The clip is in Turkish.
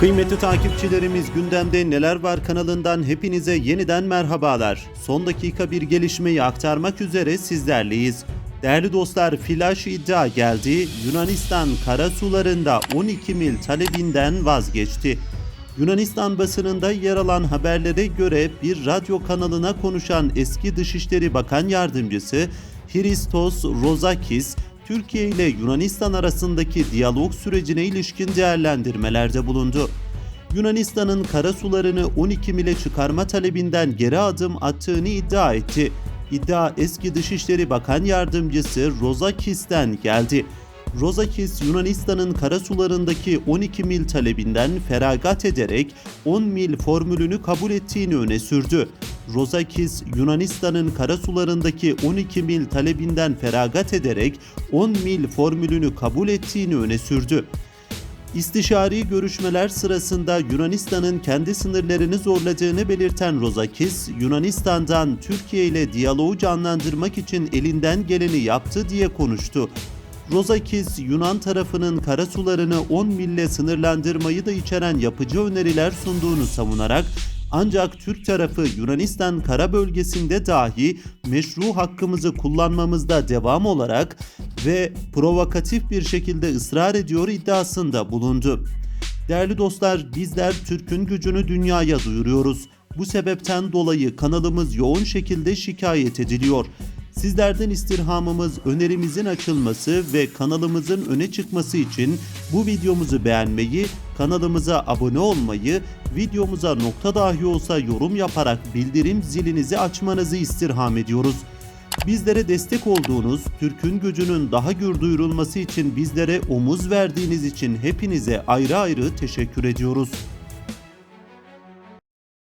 Kıymetli takipçilerimiz gündemde neler var kanalından hepinize yeniden merhabalar. Son dakika bir gelişmeyi aktarmak üzere sizlerleyiz. Değerli dostlar flash iddia geldi. Yunanistan kara sularında 12 mil talebinden vazgeçti. Yunanistan basınında yer alan haberlere göre bir radyo kanalına konuşan eski Dışişleri Bakan Yardımcısı Hristos Rozakis, Türkiye ile Yunanistan arasındaki diyalog sürecine ilişkin değerlendirmelerde bulundu. Yunanistan'ın kara sularını 12 mile çıkarma talebinden geri adım attığını iddia etti. İddia eski Dışişleri Bakan Yardımcısı Rozakis'ten geldi. Rozakis Yunanistan'ın kara sularındaki 12 mil talebinden feragat ederek 10 mil formülünü kabul ettiğini öne sürdü. Rozakis Yunanistan'ın kara sularındaki 12 mil talebinden feragat ederek 10 mil formülünü kabul ettiğini öne sürdü. İstişari görüşmeler sırasında Yunanistan'ın kendi sınırlarını zorladığını belirten Rozakis, Yunanistan'dan Türkiye ile diyaloğu canlandırmak için elinden geleni yaptı diye konuştu. Rozakis, Yunan tarafının kara sularını 10 mille sınırlandırmayı da içeren yapıcı öneriler sunduğunu savunarak ancak Türk tarafı Yunanistan kara bölgesinde dahi meşru hakkımızı kullanmamızda devam olarak ve provokatif bir şekilde ısrar ediyor iddiasında bulundu. Değerli dostlar bizler Türk'ün gücünü dünyaya duyuruyoruz. Bu sebepten dolayı kanalımız yoğun şekilde şikayet ediliyor. Sizlerden istirhamımız önerimizin açılması ve kanalımızın öne çıkması için bu videomuzu beğenmeyi, kanalımıza abone olmayı, videomuza nokta dahi olsa yorum yaparak bildirim zilinizi açmanızı istirham ediyoruz. Bizlere destek olduğunuz, Türk'ün gücünün daha gür duyurulması için bizlere omuz verdiğiniz için hepinize ayrı ayrı teşekkür ediyoruz.